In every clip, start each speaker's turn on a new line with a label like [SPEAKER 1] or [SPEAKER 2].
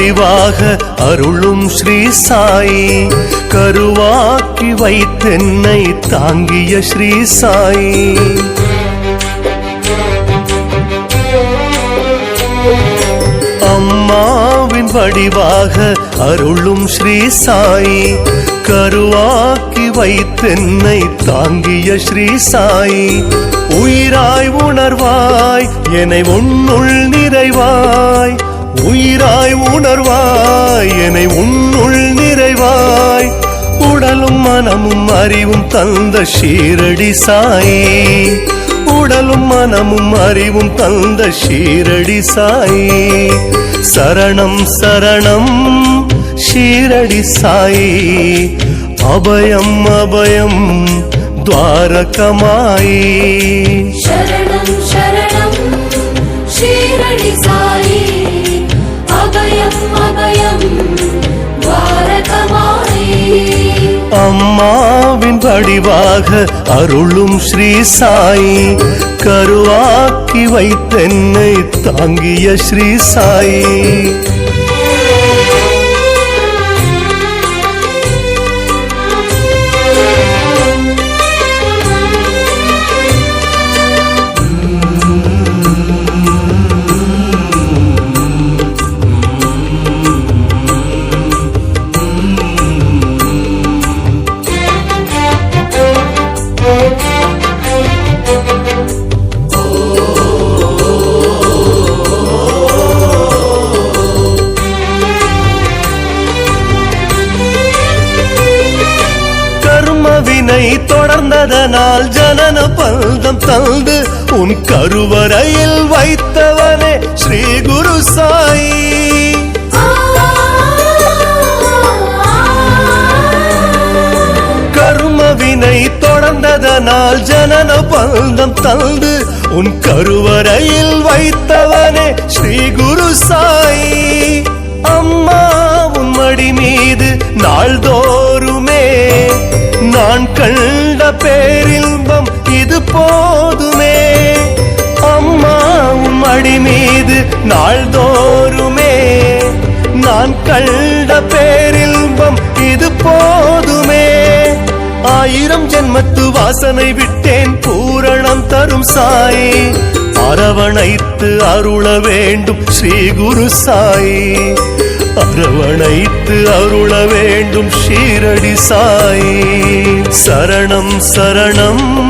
[SPEAKER 1] வடிவாக அருளும் ஸ்ரீ சாயி. கருவாக்கி வைத்தென்னை தாங்கிய ஸ்ரீ சாயி. அம்மாவின் வடிவாக அருளும் ஸ்ரீ சாயி. கருவாக்கி வைத்தென்னை தாங்கிய ஸ்ரீ சாயி. உயிராய் உணர்வாய் என்னை உன்னுள் நிறைவாய். உயிராய் உணர்வாய் என்னை உன்னுள் நிறைவாய். உடலும் மனமும் அறிவும் தந்த ஷீரடி சாயே. உடலும் மனமும் அறிவும் தந்த ஷீரடி சாயே. சரணம் சரணம் ஷீரடி சாயே. அபயம் அபயம் துவாரகமாயே.
[SPEAKER 2] சரணம் சரணம் ஷீரடி
[SPEAKER 1] சாயே. வடிவாக அருளும் ஸ்ரீ சாயி. கருவாக்கி வைத்தென்னை தாங்கிய ஸ்ரீ சாயி. கர்மவினை தொடர்ந்ததனால் ஜனன பந்தம் தந்து உன் கருவறையில் வைத்தவனே ஸ்ரீ குரு சாயி. கர்மவினை தொடர்ந்ததனால் ஜனன பந்தம் தந்து உன் கருவறையில் வைத்தவனே ஸ்ரீ குரு சாயி. அம்மா உன் மடி மீது நாள்தோ நான் கண்ட பேரின்பம் இது போதுமே. அம்மா உன் மடி மீது நாள்தோறுமே. நான் கண்ட பேரின்பம் இது போதுமே. ஆயிரம் ஜென்மத்து வாசனை விட்டேன் பூரணம் தரும் சாய். அரவணைத்து அருள வேண்டும் ஸ்ரீ குரு சாயி. அரவணைத்து அருள வேண்டும் ஷீரடி சாயி. சரணம் சரணம்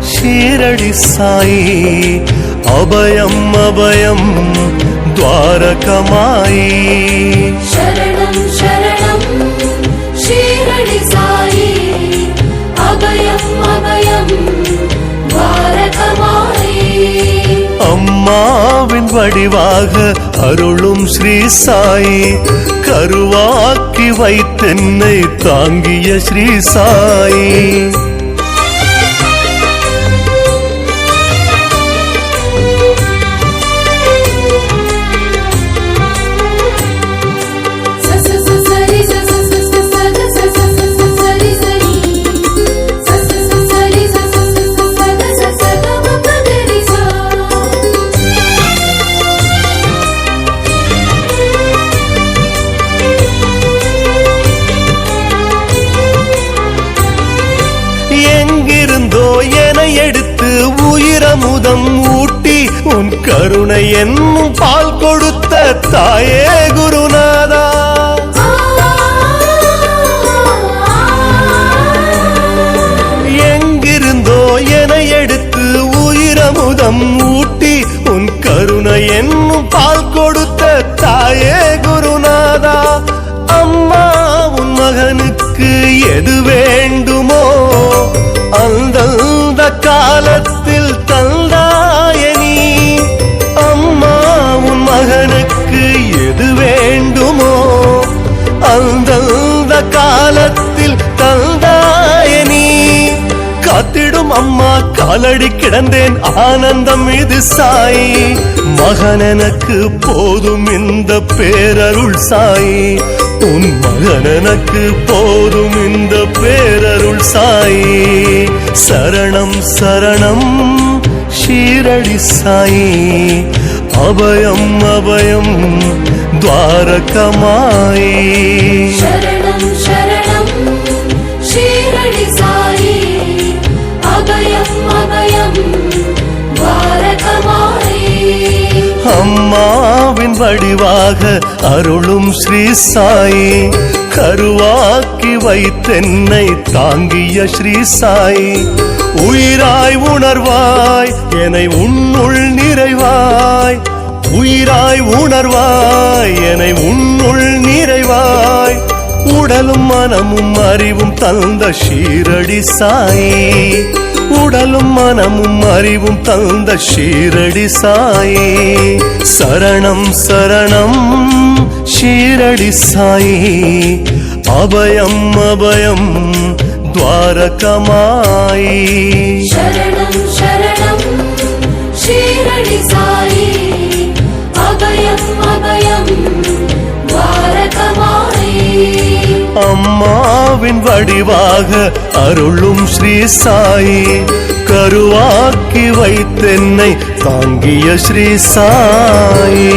[SPEAKER 1] ஷீரடி சாயி. அபயம் அபயம் துவாரகமாயி.
[SPEAKER 2] சரணம் சரணம் ஷீரடி சாயி. அபயம் அபயம் துவாரகமாயி.
[SPEAKER 1] அம்மா வடிவாக அருளும் ஸ்ரீ சாயி. கருவாக்கி வைத்தென்னை தாங்கிய ஸ்ரீ சாயி. எடுத்து உயிரமுதம் ஊட்டி உன் கருணை என்னும் பால் கொடுத்த தாயே குருநா காலத்தில் தந்தாய நீ. காத்திடும் அம்மா காலடி கிடந்தேன் ஆனந்தம் இது சாய். மகனனுக்கு போதும் இந்த பேரருள் சாய். உன் மகனனுக்கு போதும் இந்த பேரருள் சாய். சரணம் சரணம் ஷீரடி சாய். அபயம் அபயம்
[SPEAKER 2] ద్వారకమాయే శరణం శరణం శిరణి సాయి అభయం అభయం
[SPEAKER 1] அம்மாவின் வடிவாக அருளும் ஸ்ரீ சாயி. கருவாக்கி வைத்தென்னை தாங்கிய ஸ்ரீ சாயி. உயிராய் உணர்வாய் என்னை உன்னுள் நிறைவாய். உயிராய் உணர்வாய் என்னை உன்னுள் நிறைவாய். உடலும் மனமும் அறிவும் தந்த ஷீரடி சாயி. உடலும் மனமும் அறிவும் தந்த ஷீரடி சாயி. சரணம் சரணம் ஷீரடி சாயி. அபயம் அபயம் துவாரகமாயி.
[SPEAKER 2] சரணம் சரணம் ஷீரடி சாயி. அபயம் அபயம்
[SPEAKER 1] அம்மாவின் வடிவாக அருளும் ஸ்ரீ சாயி. கருவாக்கி வைத்தென்னை தாங்கிய ஸ்ரீ சாயி.